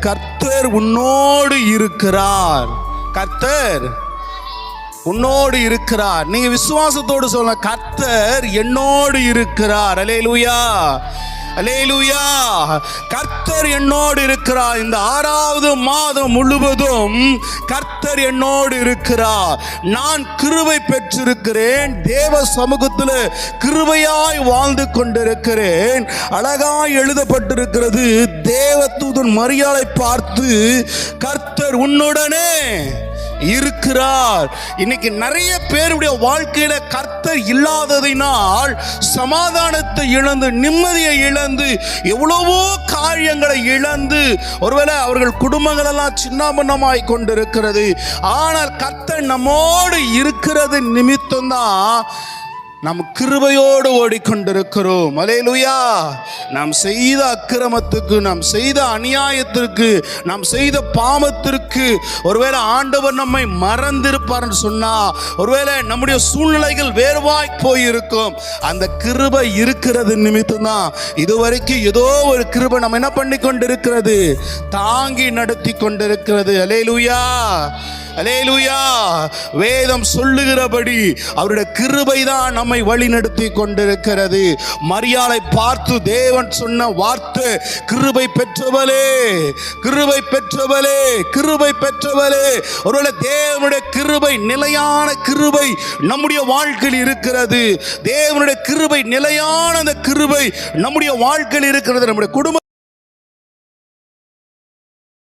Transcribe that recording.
கர்த்தர் உன்னோடு இருக்கிறார். கர்த்தர் உன்னோடு இருக்கிறார். நீங்க விசுவாசத்தோடு சொல்ல கர்த்தர் என்னோடு இருக்கிறார். Alleluia alleluia. கர்த்தர் என்னோடு இருக்கிறார். இந்த ஆறாவது மாதம் முழுவதும் கர்த்தர் என்னோடு இருக்கிறார். நான் கிருவை பெற்றிருக்கிறேன். தேவ சமூகத்தில் கிருவையாய் வாழ்ந்து கொண்டிருக்கிறேன். அழகாய் எழுதப்பட்டிருக்கிறது. தேவதூதன் மரியாதை பார்த்து கர்த்தர் உன்னுடனே இருக்கிறார். இன்னைக்கு நிறைய பேருடைய வாழ்க்கையில கர்த்தர் இல்லாததினால் சமாதானத்தை இழந்து நிம்மதியை இழந்து எவ்வளவோ காரியங்களை இழந்து ஒருவேளை அவர்கள் குடும்பங்கள் எல்லாம் சின்னாபன்னமாய் கொண்டிருக்கிறது. ஆனால் கர்த்தர் நம்மோடு இருக்கிறது நிமித்தம் தான் நாம் கிருபையோடு ஓடிக்கொண்டிருக்கிறோம். அலையலுயா நாம் செய்த அக்கிரமத்துக்கு நாம் செய்த அநியாயத்திற்கு நாம் செய்த பாவத்திற்கு ஒருவேளை ஆண்டவர் நம்மை மறந்திருப்பார்னு சொன்னா ஒருவேளை நம்முடைய சூழ்நிலைகள் வேறுவாய் போயிருக்கும். அந்த கிருபை இருக்கிறது நிமித்தம் தான் இதுவரைக்கும் ஏதோ ஒரு கிருபை நம்ம என்ன பண்ணி கொண்டிருக்கிறது தாங்கி நடத்தி கொண்டிருக்கிறது அலையலுயா அலேலுயா. வேதம் சொல்லுகிறபடி அவருடைய கிருபை தான் நம்மை வழிநடத்தி கொண்டிருக்கிறது. மரியாதை பார்த்து தேவன் சொன்ன வார்த்தை கிருபை பெற்றவளே கிருபை பெற்றவளே கிருபை பெற்றவளே. ஒருவேளை தேவனுடைய கிருபை நிலையான கிருபை நம்முடைய வாழ்க்கையில் இருக்கிறது. தேவனுடைய கிருபை நிலையான அந்த கிருபை நம்முடைய வாழ்க்கையில் இருக்கிறது. நம்முடைய குடும்ப